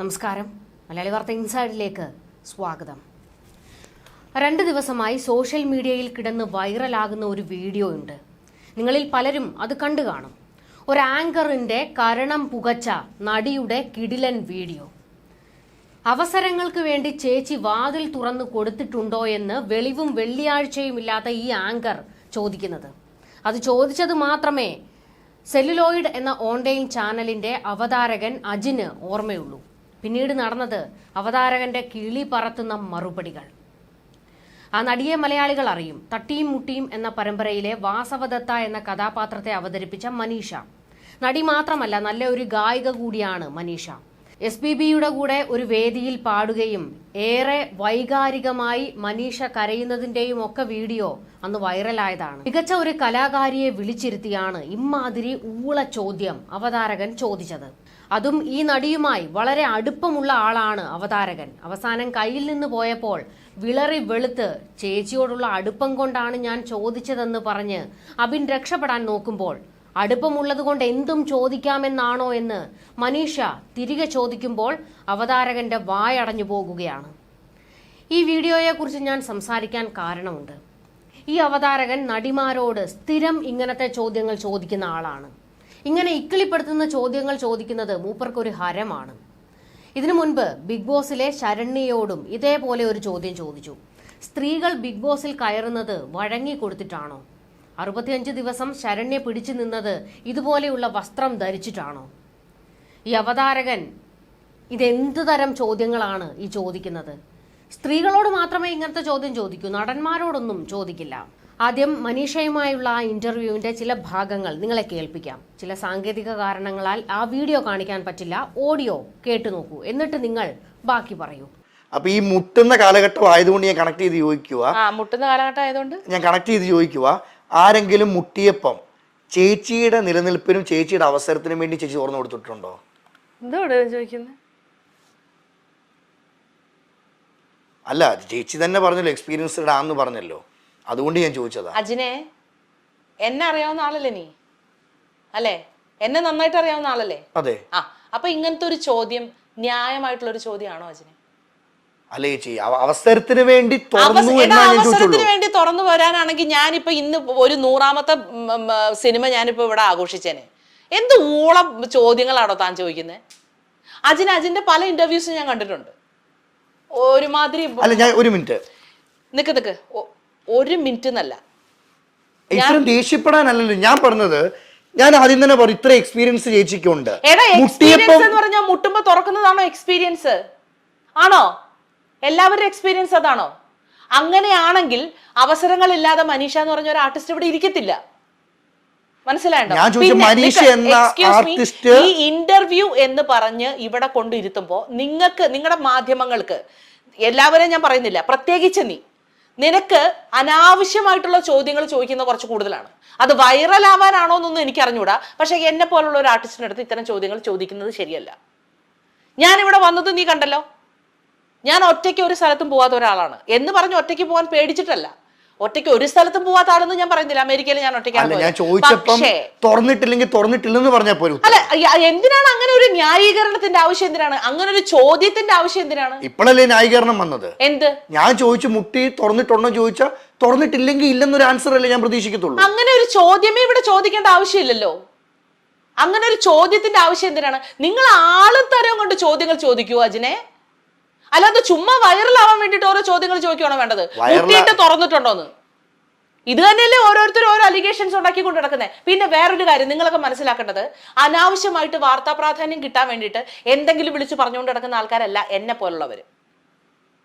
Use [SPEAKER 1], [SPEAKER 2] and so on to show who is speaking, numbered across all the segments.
[SPEAKER 1] നമസ്കാരം. മലയാളി വാർത്ത ഇൻസൈഡിലേക്ക് സ്വാഗതം. രണ്ട് ദിവസമായി സോഷ്യൽ മീഡിയയിൽ കിടന്ന് വൈറലാകുന്ന ഒരു വീഡിയോ ഉണ്ട്. നിങ്ങളിൽ പലരും അത് കണ്ടു കാണും. ഒരു ആങ്കറിന്റെ കരണം പുകച്ച നടിയുടെ കിടിലൻ വീഡിയോ. അവസരങ്ങൾക്ക് വേണ്ടി ചേച്ചി വാതിൽ തുറന്നു കൊടുത്തിട്ടുണ്ടോ എന്ന് വെളിവും വെള്ളിയാഴ്ചയും ഇല്ലാത്ത ഈ ആങ്കർ ചോദിക്കുന്നത്. അത് ചോദിച്ചത് മാത്രമേ സെല്ലുലോയിഡ് എന്ന ഓൺലൈൻ ചാനലിന്റെ അവതാരകൻ അജിന് ഓർമ്മയുള്ളൂ. പിന്നീട് നടന്നത് അവതാരകന്റെ കിളി പറത്തുന്ന മറുപടികൾ. ആ നടിയെ മലയാളികൾ അറിയും. തട്ടിയും മുട്ടിയും എന്ന പരമ്പരയിലെ വാസവദത്ത എന്ന കഥാപാത്രത്തെ അവതരിപ്പിച്ച മനീഷ. നടി മാത്രമല്ല നല്ല ഒരു ഗായിക കൂടിയാണ് മനീഷ. എസ് പി ബിയുടെ കൂടെ ഒരു വേദിയിൽ പാടുകയും ഏറെ വൈകാരികമായി മനീഷ കരയുന്നതിന്റെയും ഒക്കെ വീഡിയോ അന്ന് വൈറലായതാണ്. മികച്ച ഒരു കലാകാരിയെ വിളിച്ചിരുത്തിയാണ് ഇമ്മാതിരി ഊള ചോദ്യം അവതാരകൻ ചോദിച്ചത്. അതും ഈ നടിയുമായി വളരെ അടുപ്പമുള്ള ആളാണ് അവതാരകൻ. അവസാനം കയ്യിൽ നിന്ന് പോയപ്പോൾ വിളറി വെളുത്ത് ചേച്ചിയോടുള്ള അടുപ്പം കൊണ്ടാണ് ഞാൻ ചോദിച്ചതെന്ന് പറഞ്ഞ് അബിൻ രക്ഷപ്പെടാൻ നോക്കുമ്പോൾ അടുപ്പമുള്ളത് കൊണ്ട് എന്തും ചോദിക്കാമെന്നാണോ എന്ന് മനീഷ തിരികെ ചോദിക്കുമ്പോൾ അവതാരകന്റെ വായടഞ്ഞു പോകുകയാണ്. ഈ വീഡിയോയെക്കുറിച്ച് ഞാൻ സംസാരിക്കാൻ കാരണമുണ്ട്. ഈ അവതാരകൻ നടിമാരോട് സ്ഥിരം ഇങ്ങനത്തെ ചോദ്യങ്ങൾ ചോദിക്കുന്ന ആളാണ്. ഇങ്ങനെ ഇക്കിളിപ്പെടുത്തുന്ന ചോദ്യങ്ങൾ ചോദിക്കുന്നത് മൂപ്പർക്കൊരു ഹരമാണ്. ഇതിനു മുൻപ് ബിഗ് ബോസിലെ ശരണ്യയോടും ഇതേപോലെ ഒരു ചോദ്യം ചോദിച്ചു. സ്ത്രീകൾ ബിഗ് ബോസിൽ കയറുന്നത് വഴങ്ങി കൊടുത്തിട്ടാണോ? അറുപത്തിയഞ്ച് ദിവസം ശരണ്യ പിടിച്ചു നിന്നത് ഇതുപോലെയുള്ള വസ്ത്രം ധരിച്ചിട്ടാണോ? ഈ അവതാരകൻ ഇതെന്ത് തരം ചോദ്യങ്ങളാണ് ഈ ചോദിക്കുന്നത്? സ്ത്രീകളോട് മാത്രമേ ഇങ്ങനത്തെ ചോദ്യം ചോദിക്കൂ നടന്മാരോടൊന്നും ചോദിക്കില്ല. ആദ്യം മനീഷയുമായുള്ള ആ ഇന്റർവ്യൂവിന്റെ ചില ഭാഗങ്ങൾ നിങ്ങളെ കേൾപ്പിക്കാം. ചില സാങ്കേതിക കാരണങ്ങളാൽ ആ വീഡിയോ കാണിക്കാൻ പറ്റില്ല ഓഡിയോ കേട്ടു നോക്കൂ. എന്നിട്ട് നിങ്ങൾ ബാക്കി പറയൂ.
[SPEAKER 2] അപ്പൊ ഈ മുട്ടുന്ന കാലഘട്ടം ആയതുകൊണ്ട് ഞാൻ കണക്ട് ചെയ്ത് ചോദിക്കുക
[SPEAKER 3] ആ മുട്ടുന്ന കാലഘട്ടം ആയതുകൊണ്ട്?
[SPEAKER 2] ഞാൻ കണക്ട് ചെയ്ത് ചോദിക്കുക ആരെങ്കിലും മുട്ടിയപ്പം ചേച്ചിയുടെ നിലനിൽപ്പിനും ചേച്ചിയുടെ അവസരത്തിനും വേണ്ടി ചേച്ചി തുറന്നു കൊടുത്തിട്ടുണ്ടോ?
[SPEAKER 3] എന്തോട് ചോദിക്കുന്നത്
[SPEAKER 2] അല്ല ചേച്ചി തന്നെ പറഞ്ഞല്ലോ എക്സ്പീരിയൻസ്ഡ് ആന്ന് പറഞ്ഞല്ലോ. അതുകൊണ്ട് ഞാൻ ചോദിച്ചതാ.
[SPEAKER 3] അജിനെ എന്നെ അറിയാവുന്ന ആളല്ലേ നീ? അല്ലേ? എന്നെ നന്നായിട്ട് അറിയാവുന്ന ആളല്ലേ?
[SPEAKER 2] അതെ.
[SPEAKER 3] ആ അപ്പൊ ഇങ്ങനത്തെ ഒരു ചോദ്യം ന്യായമായിട്ടുള്ള ഒരു ചോദ്യമാണോ അജിനെ?
[SPEAKER 2] അല്ല ചേച്ചി? അവസരത്തിന് വേണ്ടി തുറന്നു
[SPEAKER 3] അവസരത്തിന് വേണ്ടി തുറന്നു വരാനാണെങ്കിൽ ഞാനിപ്പോ ഇന്ന് ഒരു നൂറാമത്തെ സിനിമ ഞാനിപ്പോ ഇവിടെ ആഘോഷിച്ചേനെ. എന്ത് ഊളം ചോദ്യങ്ങളാണോ താൻ ചോദിക്കുന്നത് അജിന് അജിന്റെ പല ഇന്റർവ്യൂസും ഞാൻ കണ്ടിട്ടുണ്ട്. ഒരുമാതിരി
[SPEAKER 2] അല്ല ഞാൻ ഒരു മിനിറ്റ്.
[SPEAKER 3] നിക്ക് നിക്ക്. ഒരു മിനിറ്റ് എന്നല്ല.
[SPEAKER 2] ഇത്രയും ദേഷ്യപ്പെടാനല്ലല്ലോ. ഞാൻ പറഞ്ഞത് ഞാൻ ആദ്യം തന്നെ പറഞ്ഞു ഇത്ര എക്സ്പീരിയൻസ് ചേച്ചിക്കുണ്ട്.
[SPEAKER 3] മുട്ടുമ്പോ തുറക്കുന്നതാണോ എക്സ്പീരിയൻസ് ആണോ? എല്ലാവരുടെ എക്സ്പീരിയൻസ് അതാണോ? അങ്ങനെയാണെങ്കിൽ അവസരങ്ങളില്ലാതെ മനീഷ എന്ന് പറഞ്ഞ ഒരു ആർട്ടിസ്റ്റ് ഇവിടെ ഇരിക്കത്തില്ല. മനസ്സിലായോ? ഈ ഇന്റർവ്യൂ എന്ന് പറഞ്ഞ് ഇവിടെ കൊണ്ടിരുത്തുമ്പോ നിങ്ങൾക്ക് നിങ്ങളുടെ മാധ്യമങ്ങൾക്ക് എല്ലാവരെയും ഞാൻ പറയുന്നില്ല പ്രത്യേകിച്ച് നീ നിനക്ക് അനാവശ്യമായിട്ടുള്ള ചോദ്യങ്ങൾ ചോദിക്കുന്ന കുറച്ച് കൂടുതലാണ്. അത് വൈറൽ ആവാനാണോ എന്നൊന്നും എനിക്ക് അറിഞ്ഞൂടാ. പക്ഷെ എന്നെ പോലുള്ള ഒരു ആർട്ടിസ്റ്റിന്റെ അടുത്ത് ഇത്തരം ചോദ്യങ്ങൾ ചോദിക്കുന്നത് ശരിയല്ല. ഞാൻ ഇവിടെ വന്നത് നീ കണ്ടല്ലോ. ഞാൻ ഒറ്റയ്ക്ക് ഒരു സ്ഥലത്തും പോവാത്ത ഒരാളാണ്. എന്ന് പറഞ്ഞ് ഒറ്റയ്ക്ക് പോകാൻ പേടിച്ചിട്ടല്ല. ഒറ്റയ്ക്ക് ഒരു സ്ഥലത്തും പോവാത്ത ആളെന്ന് ഞാൻ പറയുന്നില്ല. അമേരിക്കയിൽ ഞാൻ ഒറ്റയ്ക്കാണ്
[SPEAKER 2] അല്ല ഞാൻ. ചോദിച്ചപ്പം തുറന്നിട്ടില്ലെങ്കിൽ തുറന്നിട്ടില്ലെന്ന്
[SPEAKER 3] അല്ല എന്തിനാണ് അങ്ങനെ ഒരു ന്യായീകരണത്തിന്റെ ആവശ്യം എന്തിനാണ്? അങ്ങനെ ഒരു ചോദ്യത്തിന്റെ ആവശ്യം എന്തിനാണ്?
[SPEAKER 2] ഇപ്പോഴല്ലേ ന്യായീകരണം വന്നത്?
[SPEAKER 3] എന്ത്?
[SPEAKER 2] ഞാൻ ചോദിച്ചു മുട്ടി തുറന്നിട്ടുണ്ടോ ചോദിച്ചാൽ തുറന്നിട്ടില്ലെങ്കിൽ ഇല്ലെന്നൊരു ആൻസർ അല്ലേ ഞാൻ പ്രതീക്ഷിക്കത്തുള്ളൂ.
[SPEAKER 3] അങ്ങനെ ഒരു ചോദ്യമേ ഇവിടെ ചോദിക്കേണ്ട ആവശ്യമില്ലല്ലോ. അങ്ങനെ ഒരു ചോദ്യത്തിന്റെ ആവശ്യം എന്തിനാണ്? നിങ്ങൾ ആളും തരം കൊണ്ട് ചോദ്യങ്ങൾ ചോദിക്കൂ അജിനെ? അല്ലാതെ ചുമ്മാ വൈറലാവാൻ വേണ്ടിട്ട് ഓരോ ചോദ്യങ്ങൾ ചോദിക്കുകയാണോ വേണ്ടത്?
[SPEAKER 2] കുട്ടിയിട്ട്
[SPEAKER 3] മുട്ടിയിട്ട് തുറന്നിട്ടുണ്ടോന്ന്? ഇത് തന്നെയല്ലേ ഓരോരുത്തരും ഓരോ അലിഗേഷൻസ് ഉണ്ടാക്കിക്കൊണ്ട് നടക്കുന്നത് പിന്നെ വേറൊരു കാര്യം നിങ്ങളൊക്കെ മനസ്സിലാക്കേണ്ടത് അനാവശ്യമായിട്ട് വാർത്താ പ്രാധാന്യം കിട്ടാൻ വേണ്ടിയിട്ട് എന്തെങ്കിലും വിളിച്ച് പറഞ്ഞുകൊണ്ട് നടക്കുന്ന ആൾക്കാരല്ല എന്നെ പോലുള്ളവർ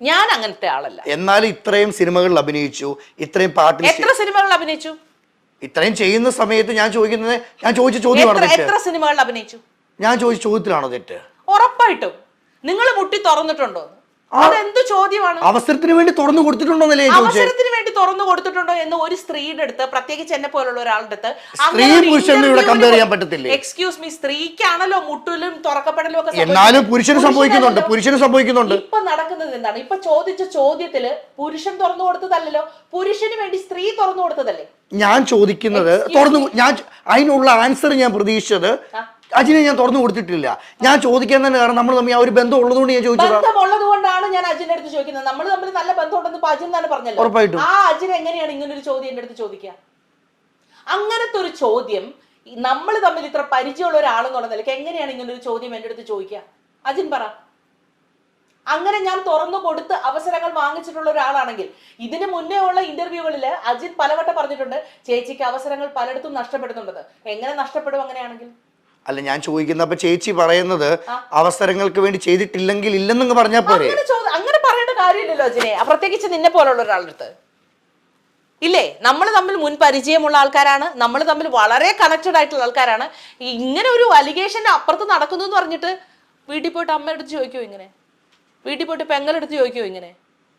[SPEAKER 3] ഞാൻ അങ്ങനത്തെ ആളല്ല.
[SPEAKER 2] എന്നാൽ ഇത്രയും സിനിമകളിൽ അഭിനയിച്ചു ഇത്രയും പാട്ടിൽ
[SPEAKER 3] എത്ര സിനിമകളിൽ അഭിനയിച്ചു?
[SPEAKER 2] ഇത്രയും ചെയ്യുന്ന സമയത്ത് ഞാൻ ചോദിക്കുന്നത് ഞാൻ ചോദിച്ച ചോദ്യമാണ്
[SPEAKER 3] എത്ര സിനിമകളിൽ അഭിനയിച്ചു?
[SPEAKER 2] ഞാൻ ചോദിച്ച ചോദ്യത്തിലാണോ തെറ്റ്?
[SPEAKER 3] ഉറപ്പായിട്ടും. നിങ്ങൾ മുട്ടി തുറന്നിട്ടുണ്ടോ? അതെന്ത് ചോദ്യമാണ്?
[SPEAKER 2] അവസരത്തിന് വേണ്ടി തുറന്നു കൊടുത്തിട്ടുണ്ടോന്നല്ലേ ചോദിച്ചത്
[SPEAKER 3] അവസരത്തിന് വേണ്ടി തുറന്നു കൊടുത്തിട്ടുണ്ടോ എന്ന് ഒരു സ്ത്രീയുടെ അടുത്ത് പ്രത്യേകിച്ച് എന്നെ പോലുള്ള ഒരാളുടെ അടുത്ത്
[SPEAKER 2] സ്ത്രീ പുരുഷനും ഇവിടെ കമ്പയർ ചെയ്യാൻ പറ്റത്തില്ലേ?
[SPEAKER 3] എക്സ്ക്യൂസ് മീ സ്ത്രീക്കാണല്ലോ മുട്ടലും തുറക്കപ്പെടലും ഒക്കെ
[SPEAKER 2] എന്നാലും. പുരുഷന് സംഭവിക്കുന്നുണ്ട്. പുരുഷന് സംഭവിക്കുന്നുണ്ട്.
[SPEAKER 3] ഇപ്പൊ നടക്കുന്നത് എന്താണ്? ഇപ്പൊ ചോദിച്ച ചോദ്യത്തിൽ പുരുഷൻ തുറന്നു കൊടുത്തതല്ലല്ലോ. പുരുഷന് വേണ്ടി സ്ത്രീ തുറന്നു കൊടുത്തതല്ലേ?
[SPEAKER 2] ഞാൻ ചോദിക്കുന്നത് തുറന്നു ഞാൻ അതിനുള്ള ആൻസർ ഞാൻ പ്രതീക്ഷിച്ചത് അജിനെ ഞാൻ തുറന്നു കൊടുത്തിട്ടില്ല. ഞാൻ ചോദിക്കാൻ തന്നെ കാരണം നമ്മൾ തമ്മിൽ ആ ഒരു ബന്ധം ഉള്ളതുകൊണ്ട് ഞാൻ ചോദിച്ചതാ.
[SPEAKER 3] കൊണ്ടാണ് ഞാൻ അജിന്റെ അടുത്ത് ചോദിക്കുന്നത്. നമ്മൾ തമ്മിൽ നല്ല ബന്ധമുണ്ടെന്ന് അജിൻ തന്നെ പറഞ്ഞല്ലോ.
[SPEAKER 2] ഉറപ്പായിട്ടും.
[SPEAKER 3] ആ അജിൻ എങ്ങനെയാണ് ഇങ്ങനെ ഒരു ചോദ്യം എന്റെ അടുത്ത് ചോദിക്കുക? അങ്ങനത്തെ ഒരു ചോദ്യം നമ്മൾ തമ്മിൽ ഇത്ര പരിചയമുള്ള ഒരാളെന്നുള്ള നിലയ്ക്ക് എങ്ങനെയാണ് ഇങ്ങനെ ഒരു ചോദ്യം എന്റെ അടുത്ത് ചോദിക്കുക? അജിൻ പറ. അങ്ങനെ ഞാൻ തുറന്നു കൊടുത്ത് അവസരങ്ങൾ വാങ്ങിച്ചിട്ടുള്ള ഒരാളാണെങ്കിൽ ഇതിന് മുന്നേ ഉള്ള ഇന്റർവ്യൂകളിൽ അജിത് പലവട്ടം പറഞ്ഞിട്ടുണ്ട് ചേച്ചിക്ക് അവസരങ്ങൾ പലയിടത്തും നഷ്ടപ്പെടുന്നുണ്ടെന്ന് എങ്ങനെ നഷ്ടപ്പെടും അങ്ങനെയാണെങ്കിൽ?
[SPEAKER 2] അല്ല ഞാൻ ചോദിക്കുന്ന അപ്പൊ ചേച്ചി പറയുന്നത് അവസരങ്ങൾക്ക് വേണ്ടി ചെയ്തിട്ടില്ലെങ്കിൽ ഇല്ലെന്നങ്ങ് പറഞ്ഞാൽ പോരെ?
[SPEAKER 3] അങ്ങനെ പറയേണ്ട കാര്യമില്ലല്ലോ അജിനെ. പ്രത്യേകിച്ച് നിന്നെ പോലുള്ള ഒരാളടുത്ത് ഇല്ലേ? നമ്മൾ തമ്മിൽ മുൻ പരിചയമുള്ള ആൾക്കാരാണ്. നമ്മൾ തമ്മിൽ വളരെ കണക്റ്റഡ് ആയിട്ടുള്ള ആൾക്കാരാണ്. ഇങ്ങനെ ഒരു അലിഗേഷന്റെ അപ്പുറത്ത് നടക്കുന്നു എന്ന് പറഞ്ഞിട്ട് വീട്ടിൽ പോയിട്ട് അമ്മയോട് ചോദിക്കുമോ ഇങ്ങനെ? വീട്ടിൽ പോയിട്ട് പെങ്ങളെടുത്ത് ചോദിക്കുമോ ഇങ്ങനെ?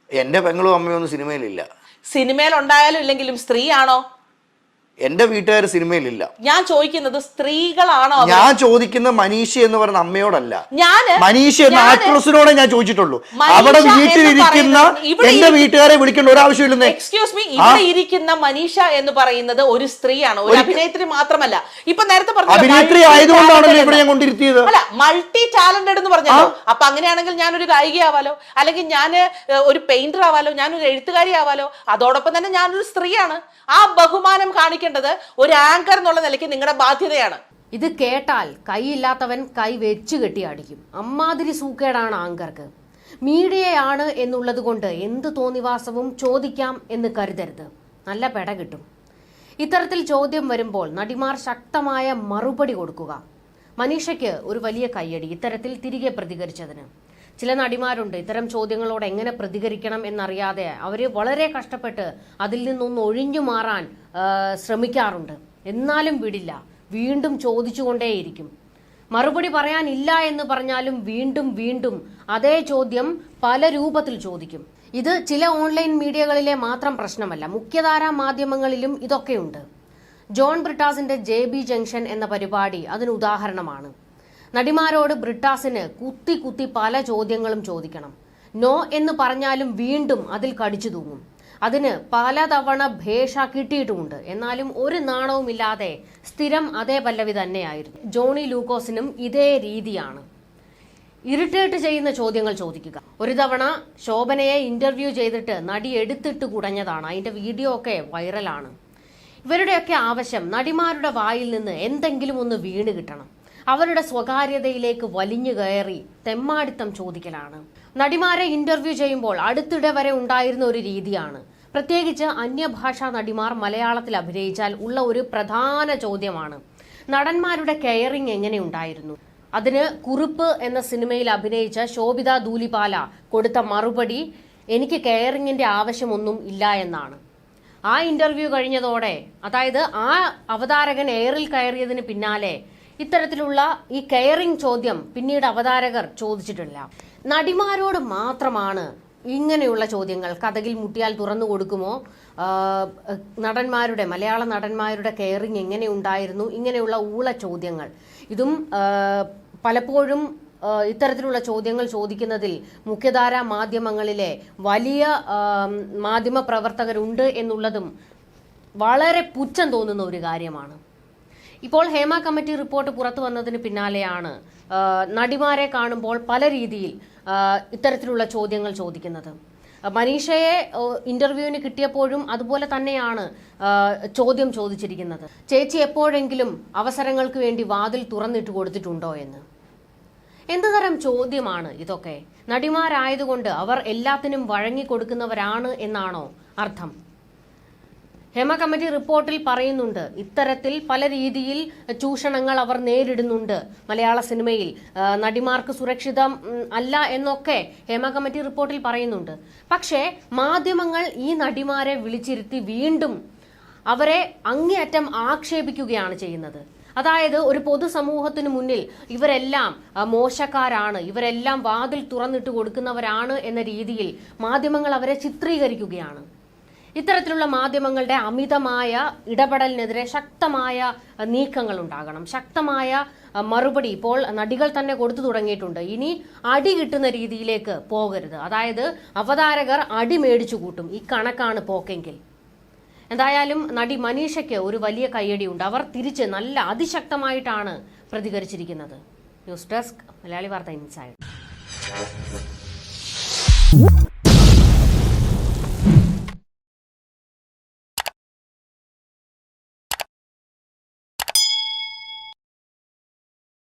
[SPEAKER 2] എന്റെ പെങ്ങളും അമ്മയും ഒന്നും സിനിമയിലില്ല.
[SPEAKER 3] സിനിമയിൽ ഉണ്ടായാലും ഇല്ലെങ്കിലും സ്ത്രീയാണോ?
[SPEAKER 2] എന്റെ വീട്ടുകാർ സിനിമയിലില്ല.
[SPEAKER 3] ഞാൻ ചോദിക്കുന്നത് സ്ത്രീകളാണോ
[SPEAKER 2] ഞാൻ ചോദിക്കുന്നത് മനീഷ എന്ന് പറയുന്ന അമ്മയോടല്ല.
[SPEAKER 3] ഞാൻ
[SPEAKER 2] മനീഷ എന്ന ആക്ട്രസിനോടെ ഞാൻ ചോദിച്ചിട്ടുള്ളൂ. അവിടെ വീട്ടിലിരിക്കുന്ന എന്റെ വീട്ടുകാരെ വിളിക്കേണ്ട ഒരാവശ്യമില്ലെന്നേ
[SPEAKER 3] എക്സ്ക്യൂസ് മീ ഇവിടെ ഇരിക്കുന്ന മനീഷ എന്ന് പറയുന്നത് ഒരു സ്ത്രീയാണ് ഒരു അഭിനേത്രി മാത്രമല്ല. ഇപ്പൊ നേരത്തെ പറഞ്ഞ
[SPEAKER 2] അഭിനേത്രി ആയതുകൊണ്ടാണല്ലോ ഇവിടെ ഞാൻ കൊണ്ടിരുത്തിയത്.
[SPEAKER 3] അല്ല മൾട്ടി ടാലന്റഡ് എന്ന് പറഞ്ഞല്ലോ. അപ്പൊ അങ്ങനെയാണെങ്കിൽ ഞാനൊരു ഗായികയാവാലോ? അല്ലെങ്കിൽ ഞാൻ ഒരു പെയിന്റർ ആവാലോ? ഞാനൊരു എഴുത്തുകാരി ആവാലോ അതോടൊപ്പം തന്നെ ഞാനൊരു സ്ത്രീയാണ്. ആ ബഹുമാനം കാണിക്കേണ്ടത് ഒരു ആങ്കർ എന്നുള്ള നിലയ്ക്ക് നിങ്ങളുടെ ബാധ്യതയാണ്.
[SPEAKER 1] ഇത് കേട്ടാൽ കൈയില്ലാത്തവൻ കൈ വെച്ച് കെട്ടി അടിക്കും. അമ്മാതിരി സൂക്കേടാണ് ആങ്കർക്ക് മീഡിയയാണ് എന്നുള്ളത് കൊണ്ട് എന്ത് തോന്നിവാസവും ചോദിക്കാം എന്ന് കരുതരുത്. നല്ല പെട കിട്ടും. ഇത്തരത്തിൽ ചോദ്യം വരുമ്പോൾ നടിമാർ ശക്തമായ മറുപടി കൊടുക്കുക. മനീഷയ്ക്ക് ഒരു വലിയ കൈയടി ഇത്തരത്തിൽ തിരികെ പ്രതികരിച്ചതിന്. ചില നടിമാരുണ്ട്. ഇത്തരം ചോദ്യങ്ങളോട് എങ്ങനെ പ്രതികരിക്കണം എന്നറിയാതെ അവർ വളരെ കഷ്ടപ്പെട്ട് അതിൽ നിന്നൊന്ന് ഒഴിഞ്ഞു മാറാൻ ശ്രമിക്കാറുണ്ട്. എന്നാലും വിടില്ല. വീണ്ടും ചോദിച്ചുകൊണ്ടേയിരിക്കും. മറുപടി പറയാനില്ല എന്ന് പറഞ്ഞാലും വീണ്ടും വീണ്ടും അതേ ചോദ്യം പല രൂപത്തിൽ ചോദിക്കും. ഇത് ചില ഓൺലൈൻ മീഡിയകളിലെ മാത്രം പ്രശ്നമല്ല മുഖ്യധാരാ മാധ്യമങ്ങളിലും ഇതൊക്കെയുണ്ട്. ജോൺ ബ്രിട്ടാസിന്റെ ജെ ബി ജംഗ്ഷൻ എന്ന പരിപാടി അതിന് ഉദാഹരണമാണ്. നടിമാരോട് ബ്രിട്ടാസിന് കുത്തി കുത്തി പല ചോദ്യങ്ങളും ചോദിക്കണം. നോ എന്ന് പറഞ്ഞാലും വീണ്ടും അതിൽ കടിച്ചു തൂങ്ങും. അതിന് പലതവണ ഭേഷ കിട്ടിയിട്ടുമുണ്ട്. എന്നാലും ഒരു നാണവുമില്ലാതെ സ്ഥിരം അതേ പല്ലവി തന്നെയായിരുന്നു. ജോണി ലൂക്കോസിനും ഇതേ രീതിയാണ്. ഇറിറ്റേറ്റ് ചെയ്യുന്ന ചോദ്യങ്ങൾ ചോദിക്കുക. ഒരു തവണ ശോഭനയെ ഇന്റർവ്യൂ ചെയ്തിട്ട് നടി എടുത്തിട്ട് കുടഞ്ഞതാണ്. അതിന്റെ വീഡിയോ ഒക്കെ വൈറലാണ്. ഇവരുടെയൊക്കെ ആവശ്യം നടിമാരുടെ വായിൽ നിന്ന് എന്തെങ്കിലും ഒന്ന് വീണ് കിട്ടണം. അവരുടെ സ്വകാര്യതയിലേക്ക് വലിഞ്ഞു കയറി തെമ്മാടിത്തം ചോദിക്കലാണ്. നടിമാരെ ഇന്റർവ്യൂ ചെയ്യുമ്പോൾ അടുത്തിടെ വരെ ഉണ്ടായിരുന്ന ഒരു രീതിയാണ്. പ്രത്യേകിച്ച് അന്യഭാഷാ നടിമാർ മലയാളത്തിൽ അഭിനയിച്ചാൽ ഉള്ള ഒരു പ്രധാന ചോദ്യമാണ്. നടന്മാരുടെ കെയറിംഗ് എങ്ങനെ ഉണ്ടായിരുന്നു? അതിന് കുറിപ്പ് എന്ന സിനിമയിൽ അഭിനയിച്ച ശോഭിത ദൂലിപാല കൊടുത്ത മറുപടി എനിക്ക് കെയറിങ്ങിന്റെ ആവശ്യമൊന്നും ഇല്ല എന്നാണ്. ആ ഇന്റർവ്യൂ കഴിഞ്ഞതോടെ അതായത് ആ അവതാരകൻ എയറിൽ കയറിയതിന് പിന്നാലെ ഇത്തരത്തിലുള്ള ഈ കെയറിംഗ് ചോദ്യം പിന്നീട് അവതാരകർ ചോദിച്ചിട്ടില്ല. നടിമാരോട് മാത്രമാണ് ഇങ്ങനെയുള്ള ചോദ്യങ്ങൾ കഥകിൽ മുട്ടിയാൽ തുറന്നു കൊടുക്കുമോ? നടന്മാരുടെ മലയാള നടന്മാരുടെ കെയറിംഗ് എങ്ങനെ ഉണ്ടായിരുന്നു? ഇങ്ങനെയുള്ള ഊള ചോദ്യങ്ങൾ. ഇതും പലപ്പോഴും ഇത്തരത്തിലുള്ള ചോദ്യങ്ങൾ ചോദിക്കുന്നതിൽ മുഖ്യധാരാ മാധ്യമങ്ങളിലെ വലിയ മാധ്യമ പ്രവർത്തകരുണ്ട് എന്നുള്ളതും വളരെ പുച്ഛം തോന്നുന്ന ഒരു കാര്യമാണ്. ഇപ്പോൾ ഹേമ കമ്മിറ്റി റിപ്പോർട്ട് പുറത്തു വന്നതിന് പിന്നാലെയാണ് നടിമാരെ കാണുമ്പോൾ പല രീതിയിൽ ഇത്തരത്തിലുള്ള ചോദ്യങ്ങൾ ചോദിക്കുന്നത്. മനീഷയെ ഇന്റർവ്യൂവിന് കിട്ടിയപ്പോഴും അതുപോലെ തന്നെയാണ് ചോദ്യം ചോദിച്ചിരിക്കുന്നത്. ചേച്ചി എപ്പോഴെങ്കിലും അവസരങ്ങൾക്ക് വേണ്ടി വാതിൽ തുറന്നിട്ട് കൊടുത്തിട്ടുണ്ടോ എന്ന്? എന്ത് തരം ചോദ്യമാണ് ഇതൊക്കെ? നടിമാരായതുകൊണ്ട് അവർ എല്ലാത്തിനും വഴങ്ങിക്കൊടുക്കുന്നവരാണ് എന്നാണോ അർത്ഥം? ഹേമ കമ്മിറ്റി റിപ്പോർട്ടിൽ പറയുന്നുണ്ട്. ഇത്തരത്തിൽ പല രീതിയിൽ ചൂഷണങ്ങൾ അവർ നേരിടുന്നുണ്ട്. മലയാള സിനിമയിൽ നടിമാർക്ക് സുരക്ഷിതം അല്ല എന്നൊക്കെ ഹേമ കമ്മിറ്റി റിപ്പോർട്ടിൽ പറയുന്നുണ്ട്. പക്ഷേ മാധ്യമങ്ങൾ ഈ നടിമാരെ വിളിച്ചിരുത്തി വീണ്ടും അവരെ അങ്ങേയറ്റം ആക്ഷേപിക്കുകയാണ് ചെയ്യുന്നത്. അതായത് ഒരു പൊതുസമൂഹത്തിന് മുന്നിൽ ഇവരെല്ലാം മോശക്കാരാണ് ഇവരെല്ലാം വാതിൽ തുറന്നിട്ട് കൊടുക്കുന്നവരാണ് എന്ന രീതിയിൽ മാധ്യമങ്ങൾ അവരെ ചിത്രീകരിക്കുകയാണ്. ഇത്തരത്തിലുള്ള മാധ്യമങ്ങളുടെ അമിതമായ ഇടപെടലിനെതിരെ ശക്തമായ നീക്കങ്ങൾ ഉണ്ടാകണം ശക്തമായ മറുപടി ഇപ്പോൾ നടികൾ തന്നെ കൊടുത്തു തുടങ്ങിയിട്ടുണ്ട്. ഇനി അടി കിട്ടുന്ന രീതിയിലേക്ക് പോകരുത്. അതായത് അവതാരകർ അടി മേടിച്ചു കൂട്ടും ഈ കണക്കാണ് പോക്കെങ്കിൽ. എന്തായാലും നടി മനീഷയ്ക്ക് ഒരു വലിയ കയ്യടിയുണ്ട്. അവർ തിരിച്ച് നല്ല അതിശക്തമായിട്ടാണ് പ്രതികരിച്ചിരിക്കുന്നത്. ന്യൂസ് ഡെസ്ക് മലയാളി വാർത്ത ഇൻസൈഡ്.